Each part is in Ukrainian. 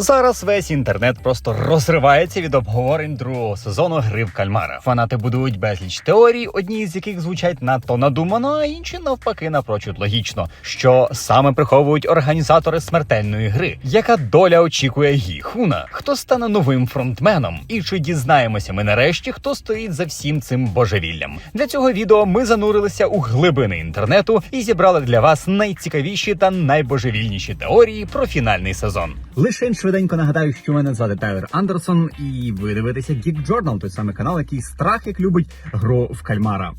Зараз весь інтернет просто розривається від обговорень другого сезону гри в кальмара. Фанати будують безліч теорій, одні з яких звучать надто надумано, а інші навпаки напрочуд логічно. Що саме приховують організатори смертельної гри? Яка доля очікує Гіхуна? Хто стане новим фронтменом? І чи дізнаємося ми нарешті, хто стоїть за всім цим божевіллям? Для цього відео ми занурилися у глибини інтернету і зібрали для вас найцікавіші та найбожевільніші теорії про фінальний сезон. Лише швиденько нагадаю, що мене звати Тайлер Андерсон, і ви дивитеся Geek Journal, той самий канал, який страх як любить гру в кальмара.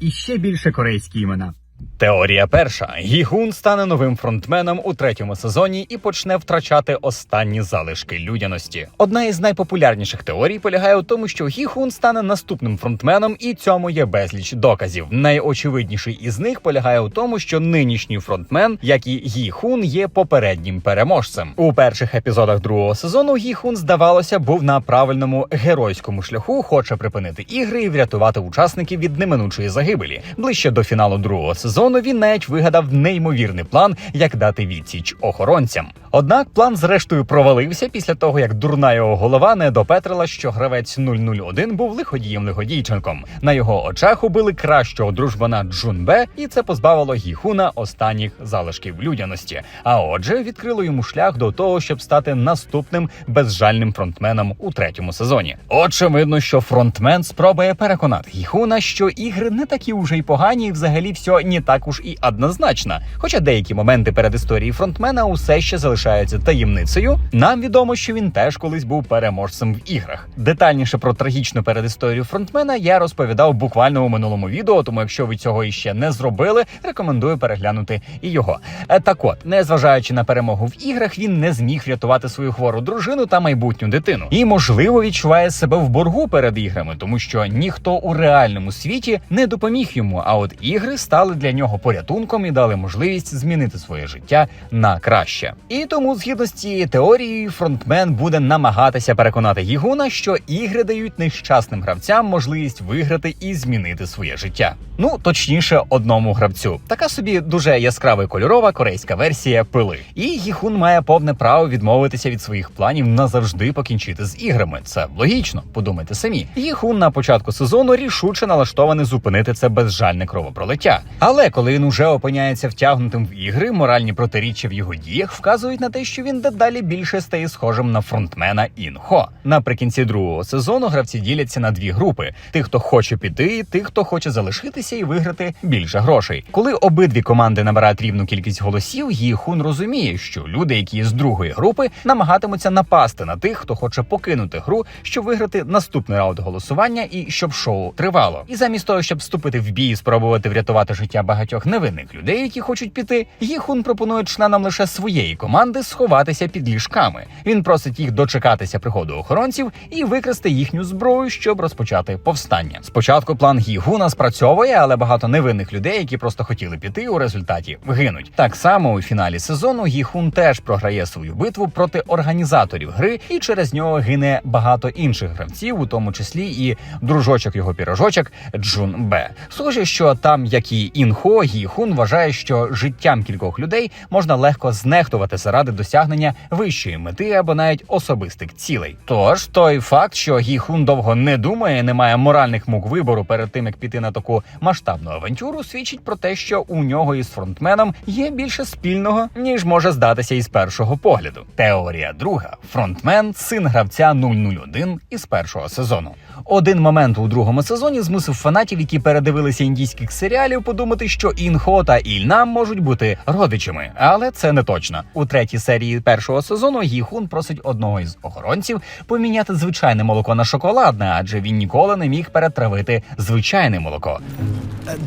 І ще більше корейські імена. Теорія перша: Гігун стане новим фронтменом у третьому сезоні і почне втрачати останні залишки людяності. Одна із найпопулярніших теорій полягає у тому, що Гіхун стане наступним фронтменом, і цьому є безліч доказів. Найочевидніший із них полягає у тому, що нинішній фронтмен, як і Гіхун, є попереднім переможцем. У перших епізодах другого сезону Гіхун, здавалося, був на правильному геройському шляху, хоче припинити ігри і врятувати учасників від неминучої загибелі. Ближче до фіналу другого сезону він навіть вигадав неймовірний план, як дати відсіч охоронцям. Однак план зрештою провалився після того, як дурна його голова не допетрила, що гравець 001 був лиходієм лиходійченком. На його очах убили кращого дружбана Джунбе, і це позбавило Гіхуна останніх залишків людяності. А отже, відкрило йому шлях до того, щоб стати наступним безжальним фронтменом у третьому сезоні. Очевидно, що фронтмен спробує переконати Гіхуна, що ігри не такі уже й погані, і взагалі все не так уж і однозначно. Хоча деякі моменти перед історії фронтмена усе ще залишаються таємницею. Нам відомо, що він теж колись був переможцем в іграх. Детальніше про трагічну передісторію фронтмена я розповідав буквально у минулому відео. Тому, якщо ви цього іще не зробили, рекомендую переглянути і його. Е, Так от, незважаючи на перемогу в іграх, він не зміг врятувати свою хвору дружину та майбутню дитину. І можливо відчуває себе в боргу перед іграми, тому що ніхто у реальному світі не допоміг йому. А от ігри стали для нього порятунком і дали можливість змінити своє життя на краще. І тому, згідно з цією теорією, фронтмен буде намагатися переконати Гігуна, що ігри дають нещасним гравцям можливість виграти і змінити своє життя. Ну точніше, одному гравцю. Така собі дуже яскрава і кольорова корейська версія пили. І Гіхун має повне право відмовитися від своїх планів назавжди покінчити з іграми. Це логічно, подумайте самі. Гіхун на початку сезону рішуче налаштований зупинити це безжальне кровопролиття. Але коли він уже опиняється втягнутим в ігри, моральні протиріччя в його діях вказують на те, що він дедалі більше стає схожим на фронтмена Інхо. Наприкінці другого сезону гравці діляться на дві групи: тих, хто хоче піти, і тих, хто хоче залишитися і виграти більше грошей. Коли обидві команди набирають рівну кількість голосів, Гіхун розуміє, що люди, які з другої групи, намагатимуться напасти на тих, хто хоче покинути гру, щоб виграти наступний раунд голосування і щоб шоу тривало. І замість того, щоб вступити в бій і спробувати врятувати життя багатьох невинних людей, які хочуть піти, Гіхун пропонує членам лише своєї команди сховатися під ліжками. Він просить їх дочекатися приходу охоронців і викрасти їхню зброю, щоб розпочати повстання. Спочатку план Гігуна спрацьовує, але багато невинних людей, які просто хотіли піти, у результаті гинуть. Так само у фіналі сезону Гіхун теж програє свою битву проти організаторів гри, і через нього гине багато інших гравців, у тому числі і дружочок його пірожочок Джун Бе. Схоже, що там, як і інхо, Гіхун вважає, що життям кількох людей можна легко знехтувати заради досягнення вищої мети або навіть особистих цілей. Тож той факт, що Гіхун довго не думає, не має моральних мук вибору перед тим, як піти на таку масштабну авантюру, свідчить про те, що у нього із фронтменом є більше спільного, ніж може здатися із першого погляду. Теорія друга: фронтмен, син гравця 001 із першого сезону. Один момент у другому сезоні змусив фанатів, які передивилися індійських серіалів, подумати, що Інхо та Ільнам можуть бути родичами, але це не точно. У третій серії першого сезону Гіхун просить одного із охоронців поміняти звичайне молоко на шоколадне, адже він ніколи не міг перетравити звичайне молоко.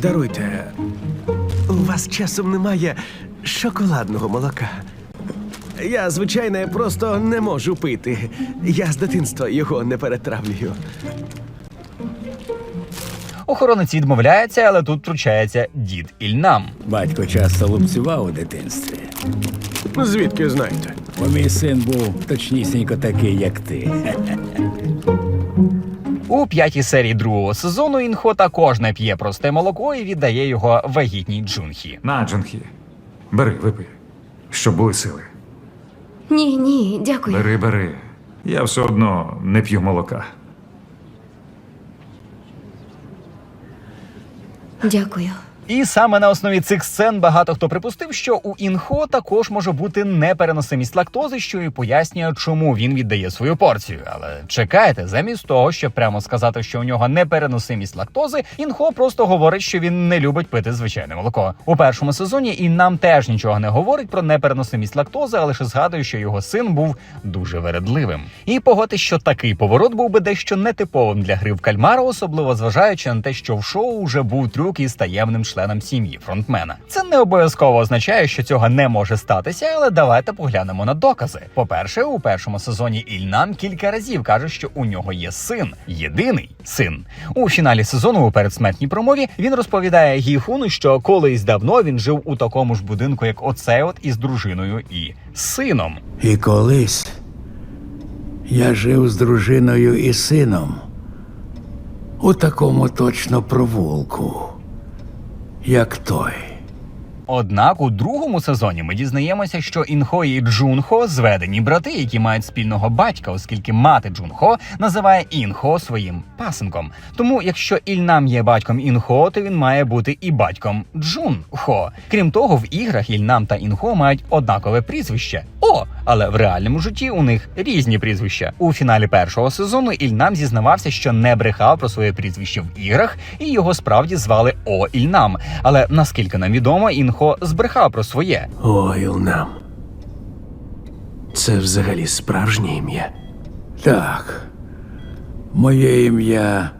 Даруйте, у вас часом немає шоколадного молока. Я, звичайно, просто не можу пити. Я з дитинства його не перетравлюю. Охоронець відмовляється, але тут втручається дід Ільнам. Батько часто лупцював у дитинстві, Звідки знаєте? бо мій син був точнісінько такий, як ти. У п'ятій серії другого сезону Інхо також не п'є просте молоко і віддає його вагітній Джунхі. На, Джунхі. Бери, випий, щоб були сили. Ні, ні, дякую. Бери, бери. Я все одно не п'ю молока. Дякую. І саме на основі цих сцен багато хто припустив, що у інхо також може бути непереносимість лактози, що і пояснює, чому він віддає свою порцію. Але чекайте, замість того, щоб прямо сказати, що у нього непереносимість лактози, інхо просто говорить, що він не любить пити звичайне молоко. У першому сезоні і нам теж нічого не говорить про непереносимість лактози, а лише згадує, що його син був дуже вередливим. І погодьте, що такий поворот був би дещо нетиповим для гри в кальмара, особливо зважаючи на те, що в шоу вже був трюк із таємним членом сім'ї фронтмена. Це не обов'язково означає, що цього не може статися, але давайте поглянемо на докази. По-перше, у першому сезоні Ільнам кілька разів каже, що у нього є син, єдиний син. У фіналі сезону у передсмертній промові він розповідає Гіхуну, що колись давно він жив у такому ж будинку, як оцей от із дружиною і сином. І колись я жив з дружиною і сином у такому точно провулку, як той. Однак у другому сезоні ми дізнаємося, що Інхо і Джунхо зведені брати, які мають спільного батька, оскільки мати Джунхо називає Інхо своїм пасенком. Тому, якщо Ільнам є батьком Інхо, то він має бути і батьком Джунхо. Крім того, в іграх Ільнам та Інхо мають однакове прізвище. О, але в реальному житті у них різні прізвища. У фіналі першого сезону Ільнам зізнавався, що не брехав про своє прізвище в іграх, і його справді звали О Ільнам. Але наскільки нам відомо, Інхо збрехав про своє. Ойлнам, Це взагалі справжнє ім'я. Так, моє ім'я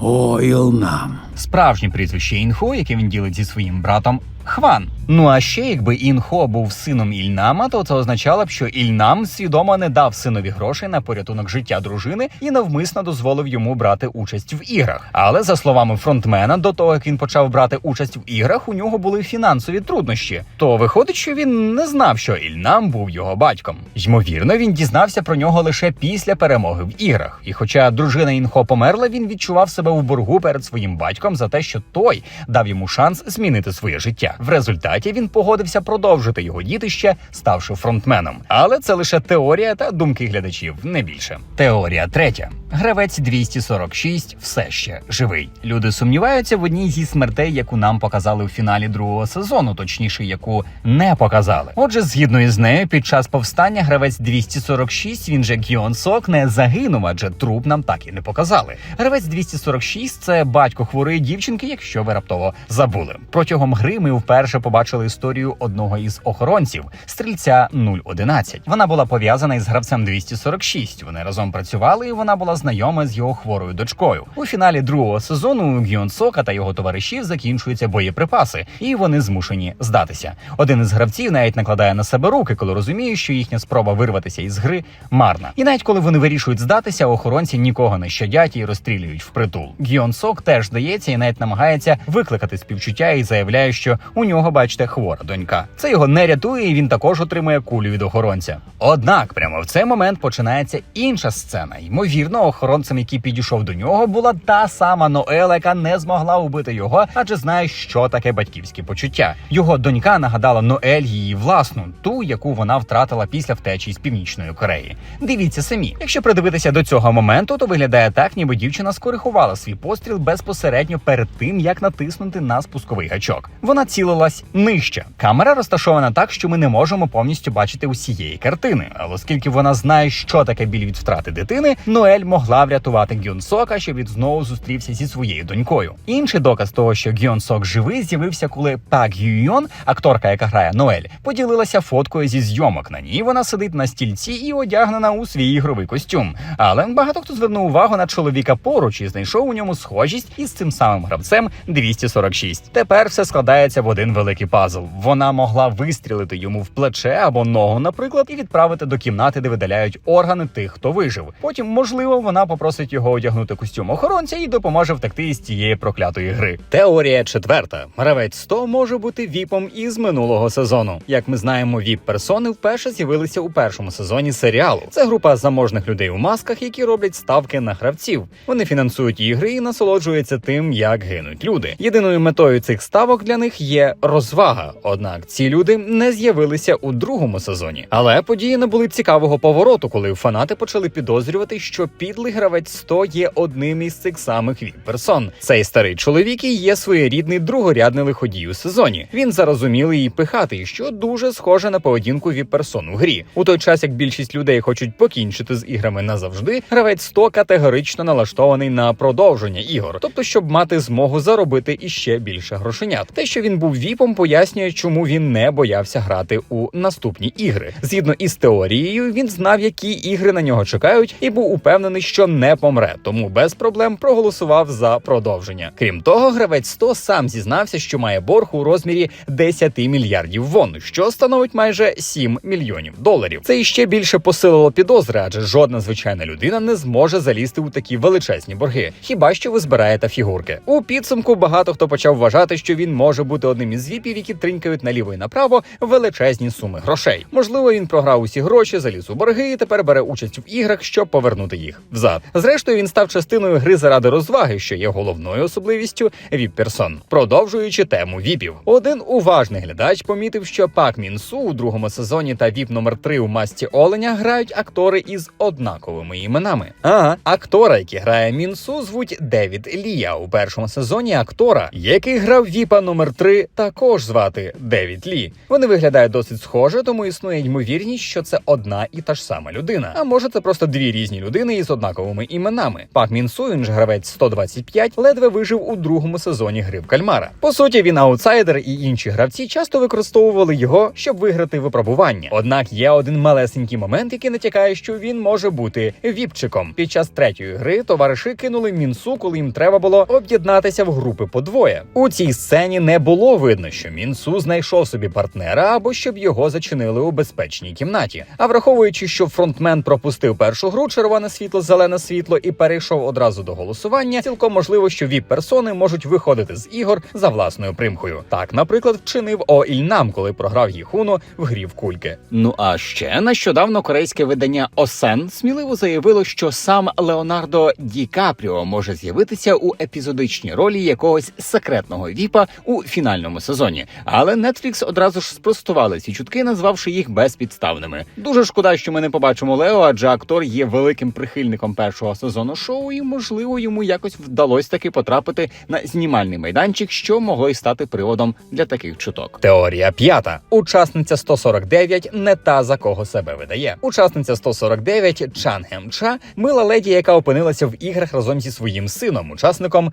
Оілнам. Справжнє прізвище Інхо, яке він ділить зі своїм братом Хван. Ну а ще якби Інхо був сином Ільнама, то це означало б, що Ільнам свідомо не дав синові грошей на порятунок життя дружини і навмисно дозволив йому брати участь в іграх. Але за словами фронтмена, до того як він почав брати участь в іграх, у нього були фінансові труднощі. То виходить, що він не знав, що Ільнам був його батьком. Ймовірно, він дізнався про нього лише після перемоги в іграх. І хоча дружина Інхо померла, він відчував себе в боргу перед своїм батьком за те, що той дав йому шанс змінити своє життя. В результаті він погодився продовжити його дітище, ставши фронтменом. Але це лише теорія та думки глядачів, не більше. Теорія третя. Гравець 246 все ще живий. Люди сумніваються в одній зі смертей, яку нам показали у фіналі другого сезону, точніше, яку не показали. Отже, згідно із нею, під час повстання гравець 246, він же Гіон Сок, не загинув, адже труп нам так і не показали. Гравець 246 – це батько хворої дівчинки, якщо ви раптово забули. Протягом гри ми вперше побачили історію одного із охоронців стрільця 011. Вона була пов'язана із гравцем 246. Вони разом працювали, і вона була знайома з його хворою дочкою. У фіналі другого сезону Гіон Сока та його товаришів закінчуються боєприпаси, і вони змушені здатися. Один із гравців навіть накладає на себе руки, коли розуміє, що їхня спроба вирватися із гри марна. І навіть коли вони вирішують здатися, охоронці нікого не щадять і розстрілюють впритул. Гіон Сок теж здається і навіть намагається викликати співчуття і заявляє, що у нього, бачите, хвора донька. Це його не рятує, і він також отримує кулю від охоронця. Однак, прямо в цей момент починається інша сцена. Ймовірно, охоронцем, який підійшов до нього, була та сама Ноела, яка не змогла убити його, адже знає, що таке батьківські почуття. Його донька нагадала Ноель її власну, ту, яку вона втратила після втечі з північної Кореї. Дивіться самі, якщо придивитися до цього моменту, то виглядає так, ніби дівчина скоригувала свій постріл безпосередньо перед тим, як натиснути на спусковий гачок. Вона цілилась нижче. Камера розташована так, що ми не можемо повністю бачити усієї картини. Але оскільки вона знає, що таке біль від втрати дитини, Ноель могла врятувати Гюн Сока, щоб він знову зустрівся зі своєю донькою. Інший доказ того, що Гюн Сок живий, з'явився, коли Пак Юйон, акторка, яка грає Ноель, поділилася фоткою зі зйомок. На ній вона сидить на стільці і одягнена у свій ігровий костюм. Але багато хто звернув увагу на чоловіка поруч і знайшов у ньому схожість із цим самим гравцем 246. Тепер все складається в один великий пазл. Вона могла вистрілити йому в плече або ногу, наприклад, і відправити до кімнати, де видаляють органи тих, хто вижив. Потім, можливо, вона попросить його одягнути костюм охоронця і допоможе втекти із цієї проклятої гри. Теорія четверта: гравець 100 може бути віпом із минулого сезону. Як ми знаємо, віп персони вперше з'явилися у першому сезоні серіалу. Це група заможних людей у масках, які роблять ставки на гравців. Вони фінансують ігри і насолоджуються тим, як гинуть люди. Єдиною метою цих ставок для них є розвага. Відвага. Однак ці люди не з'явилися у другому сезоні. Але події набули цікавого повороту, коли фанати почали підозрювати, що підлий гравець 100 є одним із цих самих віп-персон. Цей старий чоловік і є своєрідний другорядний лиходій у сезоні. Він зарозумілий і пихатий, що дуже схоже на поведінку віп-персон у грі. У той час, як більшість людей хочуть покінчити з іграми назавжди, гравець 100 категорично налаштований на продовження ігор, тобто щоб мати змогу заробити іще більше грошенят. Те, що він був віпом, пояснює, чому він не боявся грати у наступні ігри. Згідно із теорією, він знав, які ігри на нього чекають, і був упевнений, що не помре, тому без проблем проголосував за продовження. Крім того, гравець 100 сам зізнався, що має борг у розмірі 10 мільярдів вон, що становить майже 7 мільйонів доларів. Це іще більше посилило підозри, адже жодна звичайна людина не зможе залізти у такі величезні борги. Хіба що ви збираєте фігурки? У підсумку багато хто почав вважати, що він може бути одним із віпів, які тринькають наліво і направо величезні суми грошей. Можливо, він програв усі гроші, заліз у борги і тепер бере участь в іграх, щоб повернути їх взад. Зрештою, він став частиною гри заради розваги, що є головною особливістю віп-персон. Продовжуючи тему віпів, один уважний глядач помітив, що Пак Мінсу у другому сезоні та віп номер 3 у масті Оленя грають актори із однаковими іменами. Ага, актора, який грає Мінсу, звуть Девід Лія. У першому сезоні актора, який грав віпа номер 3 також звати Девід Лі. Вони виглядають досить схоже, тому існує ймовірність, що це одна і та ж сама людина. А може, це просто дві різні людини із однаковими іменами. Пак Мінсу, він ж гравець 125, ледве вижив у другому сезоні гри в кальмара. По суті, він аутсайдер, і інші гравці часто використовували його, щоб виграти випробування. Однак є один малесенький момент, який натякає, що він може бути віпчиком. Під час третьої гри товариші кинули мінсу, коли їм треба було об'єднатися в групи по двоє. У цій сцені не було видно, що мінсу знайшов собі партнера або щоб його зачинили у безпечній кімнаті. А враховуючи, що фронтмен пропустив першу гру, червоне світло, зелене світло і перейшов одразу до голосування, цілком можливо, що віп персони можуть виходити з ігор за власною примхою. Так, наприклад, вчинив О Ільнам, коли програв Їхуну в грі в кульки. Ну а ще нещодавно корейське видання Осен сміливо заявило, що сам Леонардо Ді Капріо може з'явитися у епізодичній ролі якогось секретного віпа у фінальному сезоні. Але Netflix одразу ж спростували ці чутки, назвавши їх безпідставними. Дуже шкода, що ми не побачимо Лео, адже актор є великим прихильником першого сезону шоу, і можливо йому якось вдалося таки потрапити на знімальний майданчик, що могло й стати приводом для таких чуток. Теорія п'ята. Учасниця 149 не та за кого себе видає. Учасниця 149 Чан Гем Ча мила леді, яка опинилася в іграх разом зі своїм сином, учасником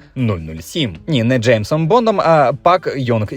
007. Ні, не Джеймсом Бондом, а Пак Йонг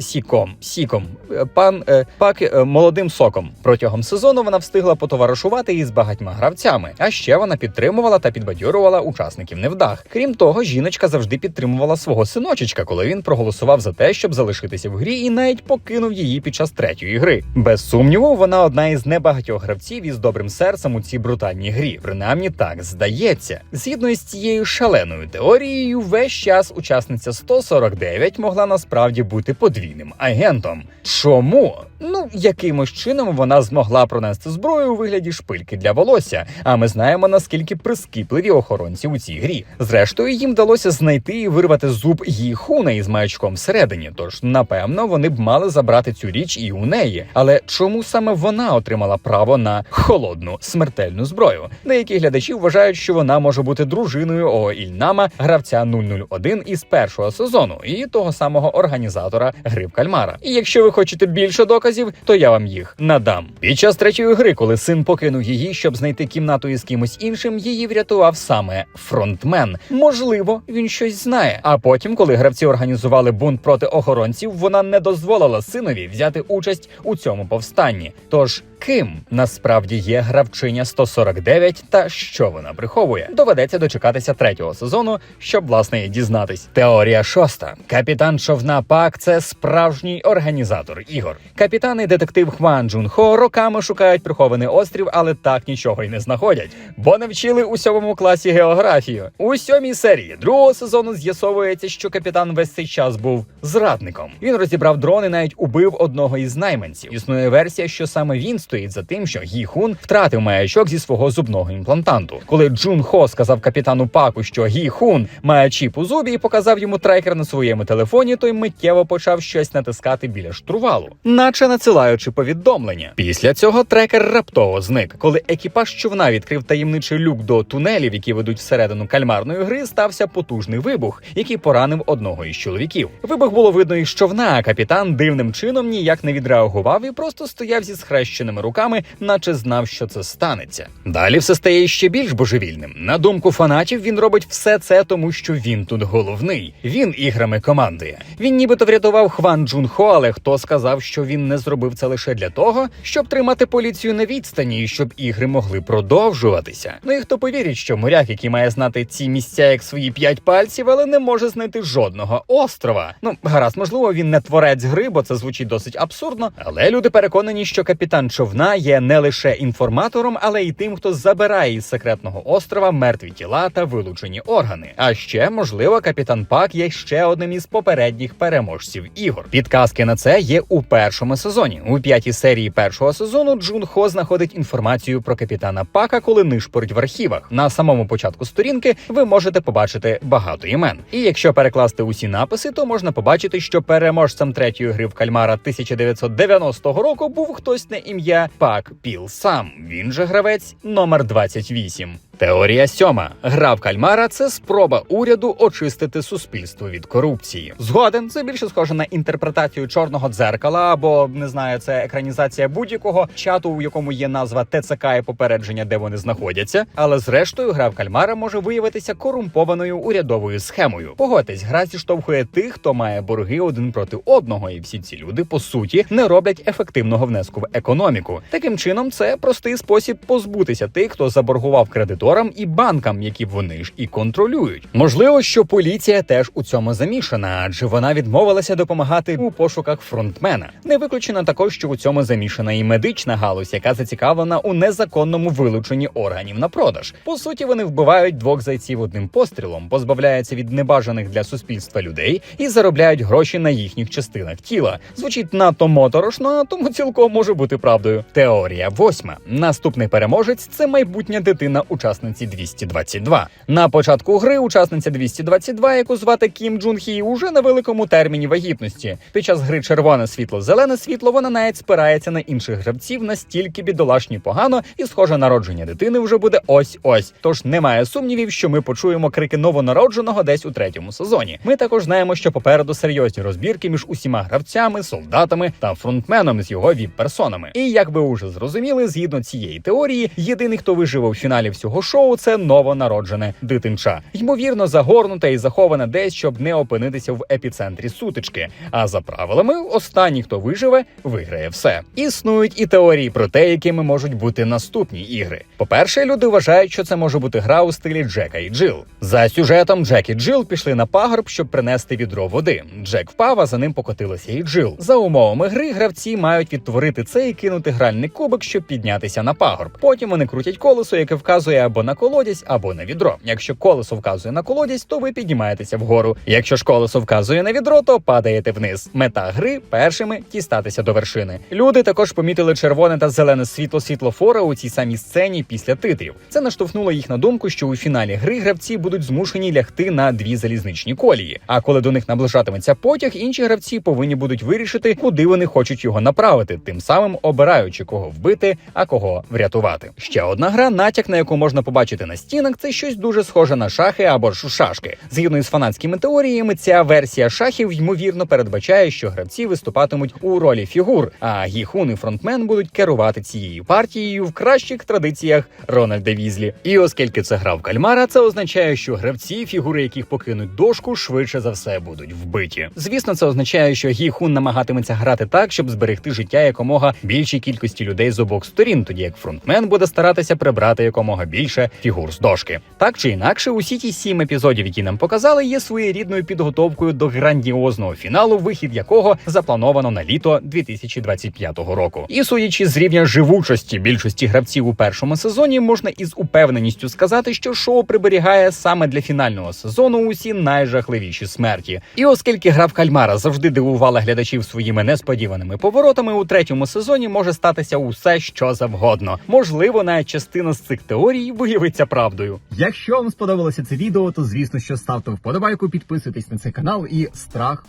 Сіком. Сіком. Е, Пан е, Пак е, молодим соком. Протягом сезону вона встигла потоваришувати із багатьма гравцями. А ще вона підтримувала та підбадьорювала учасників невдах. Крім того, жіночка завжди підтримувала свого синочечка, коли він проголосував за те, щоб залишитися в грі, і навіть покинув її під час третьої гри. Без сумніву, вона одна із небагатьох гравців із добрим серцем у цій брутальній грі. Принаймні так здається. Згідно із цією шаленою теорією, весь час учасниця 149 могла насправді бути подвійним агентом. Чому? Ну, якимось чином вона змогла пронести зброю у вигляді шпильки для волосся. А ми знаємо наскільки прискіпливі охоронці у цій грі. Зрештою, їм вдалося знайти і вирвати зуб її хуна із маячком всередині. Тож, напевно, вони б мали забрати цю річ і у неї. Але чому саме вона отримала право на холодну смертельну зброю? Деякі глядачі вважають, що вона може бути дружиною О Ільнама, гравця 001 із першого сезону, і того самого організатора гри в кальмара. І якщо ви хочете більше доказів, то я вам їх надам. Під час третьої гри, коли син покинув її, щоб знайти кімнату із кимось іншим, її врятував саме фронтмен. Можливо, він щось знає. А потім, коли гравці організували бунт проти охоронців, вона не дозволила синові взяти участь у цьому повстанні. Тож ким насправді є гравчиня 149 та що вона приховує? Доведеться дочекатися третього сезону, щоб власне дізнатись. Теорія шоста. Капітан човна Пак це справжній організатор ігор. Капітан і детектив Хван Джун Хо роками шукають прихований острів, але так нічого й не знаходять, бо не вчили у сьомому класі географію. У сьомій серії другого сезону з'ясовується, що капітан весь цей час був зрадником. Він розібрав дрон і навіть убив одного із найманців. Існує версія, що саме він стоїть за тим, що Гі Хун втратив маячок зі свого зубного імплантанту. Коли Джун Хо сказав капітану Паку, що Гі Хун має чіп у зубі і показав йому трекер на своєму телефоні, той миттєво почав щось натискати натискати біля штурвалу, наче надсилаючи повідомлення. Після цього трекер раптово зник. Коли екіпаж човна відкрив таємничий люк до тунелів, які ведуть всередину кальмарної гри, стався потужний вибух, який поранив одного із чоловіків. Вибух було видно із човна, а капітан дивним чином ніяк не відреагував і просто стояв зі схрещеними руками, наче знав, що це станеться. Далі все стає ще більш божевільним. На думку фанатів, він робить все це, тому що він тут головний. Він іграми командує. Він нібито врятував Хван Джун Хо, але хто сказав, що він не зробив це лише для того, щоб тримати поліцію на відстані і щоб ігри могли продовжуватися. Ну і хто повірить, що моряк, який має знати ці місця як свої п'ять пальців, але не може знайти жодного острова. Ну гаразд, можливо, він не творець гри, бо це звучить досить абсурдно. Але люди переконані, що капітан човна є не лише інформатором, але й тим, хто забирає із секретного острова мертві тіла та вилучені органи. А ще можливо, капітан Пак є ще одним із попередніх переможців ігор. Підказки на це є у першому сезоні. У п'ятій серії першого сезону Джун Хо знаходить інформацію про капітана Пака, коли нишпорить в архівах. На самому початку сторінки ви можете побачити багато імен. І якщо перекласти усі написи, то можна побачити, що переможцем третьої гри в кальмара 1990 року був хтось на ім'я Пак Піл Сам. Він же гравець номер 28. Теорія сьома гра в кальмара це спроба уряду очистити суспільство від корупції. Згоден це більше схоже на інтерпретацію чорного дзеркала, або не знаю, це екранізація будь-якого чату, у якому є назва ТЦК і попередження, де вони знаходяться. Але зрештою, гра в кальмара може виявитися корумпованою урядовою схемою. Погодьтесь, гра зіштовхує тих, хто має борги один проти одного, і всі ці люди по суті не роблять ефективного внеску в економіку. Таким чином, це простий спосіб позбутися тих, хто заборгував кредиторам і банкам, які вони ж і контролюють. Можливо, що поліція теж у цьому замішана, адже вона відмовилася допомагати у пошуках фронтмена. Не виключено також, що у цьому замішана і медична галузь, яка зацікавлена у незаконному вилученні органів на продаж. По суті, вони вбивають двох зайців одним пострілом, позбавляються від небажаних для суспільства людей і заробляють гроші на їхніх частинах тіла. Звучить надто моторошно, тому цілком може бути правдою. Теорія восьма. Наступний переможець це майбутня дитина учасниці 222. На початку гри учасниця 222, яку звати Кім Джун Хі, уже на великому терміні вагітності. Під час гри червоне світло, зелене світло, вона навіть спирається на інших гравців настільки бідолашні погано, і схоже, народження дитини вже буде ось ось. Тож немає сумнівів, що ми почуємо крики новонародженого десь у третьому сезоні. Ми також знаємо, що попереду серйозні розбірки між усіма гравцями, солдатами та фронтменом з його віп-персонами. І як ви вже зрозуміли, згідно цієї теорії, єдиний, хто виживе в фіналі всього шоу, це новонароджене дитинча, ймовірно, загорнуте і заховане десь, щоб не опинитися в епіцентрі сутички. А за правилами, останній, хто виживе, виграє все. Існують і теорії про те, якими можуть бути наступні ігри. По-перше, люди вважають, що це може бути гра у стилі Джека і Джил. За сюжетом Джек і Джил пішли на пагорб, щоб принести відро води. Джек впав, а за ним покотилася і Джил. За умовами гри гравці мають відтворити це і кинути гральний кубик, щоб піднятися на пагорб. Потім вони крутять колесо, яке вказує або на колодязь, або на відро. Якщо колесо вказує на колодязь, то ви піднімаєтеся вгору. Якщо ж колесо вказує на відро, то падаєте вниз. Мета гри першими дістатися до вершини. Люди також помітили червоне та зелене світло світлофора у цій самій сцені після титрів. Це наштовхнуло їх на думку, що у фіналі гри гравці будуть змушені лягти на дві залізничні колії. А коли до них наближатиметься потяг, інші гравці повинні будуть вирішити, куди вони хочуть його направити, тим самим обираючи кого вбити, а кого врятувати. Ще одна гра, натяк на яку можна побачити на стінах, це щось дуже схоже на шахи або ж шашки. Згідно із фанатськими теоріями, ця версія шахів ймовірно передбачає, що гравці виступатимуть у ролі фігур, а гіхун і фронтмен будуть керувати цією партією в кращих традиціях Рональда Візлі. І оскільки це гра в кальмара, це означає, що гравці, фігури яких покинуть дошку, швидше за все будуть вбиті. Звісно, це означає, що гіхун намагатиметься грати так, щоб зберегти життя якомога більшій кількості людей з обох сторін, тоді як фронтмен буде старатися прибрати якомога більше фігур з дошки. Так чи інакше, усі ті сім епізодів, які нам показали, є своєрідною підготовкою до грандіозного фіналу, вихід якого заплановано на літо 2025 року. І судячи з рівня живучості більшості гравців у першому сезоні, можна із упевненістю сказати, що шоу приберігає саме для фінального сезону усі найжахливіші смерті. І оскільки гра в кальмара завжди дивувала глядачів своїми несподіваними поворотами, у третьому сезоні може статися усе, що завгодно. Можливо, навіть частина з цих теорій виявиться правдою. Якщо вам сподобалося це відео, то звісно, що ставте вподобайку, підписуйтесь на цей канал і страх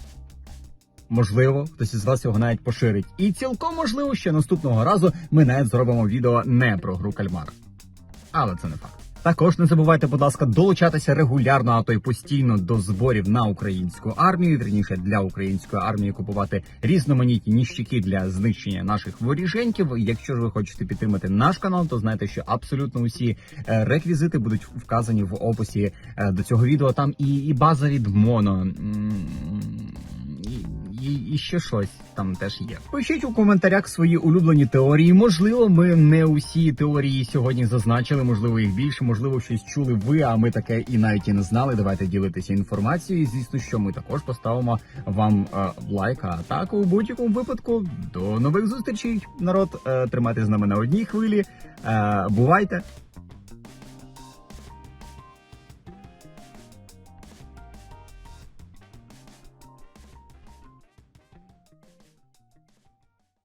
Можливо, хтось із вас його навіть поширить. І цілком можливо, що наступного разу ми навіть зробимо відео не про гру кальмара. Але це не факт. Також не забувайте, будь ласка, долучатися регулярно, а то й постійно до зборів на українську армію. Вірніше для української армії купувати різноманітні ніщики для знищення наших воріженьків. Якщо ж ви хочете підтримати наш канал, то знайте, що абсолютно усі е, реквізити будуть вказані в описі е, до цього відео. Там і, і база від Моно. І, ще щось там теж є. Пишіть у коментарях свої улюблені теорії. Можливо, ми не усі теорії сьогодні зазначили, можливо, їх більше, можливо, щось чули ви, а ми таке і навіть і не знали. Давайте ділитися інформацією. Звісно, що ми також поставимо вам е, лайк. А так у будь-якому випадку до нових зустрічей. Народ, е, тримайте з нами на одній хвилі. Е, бувайте!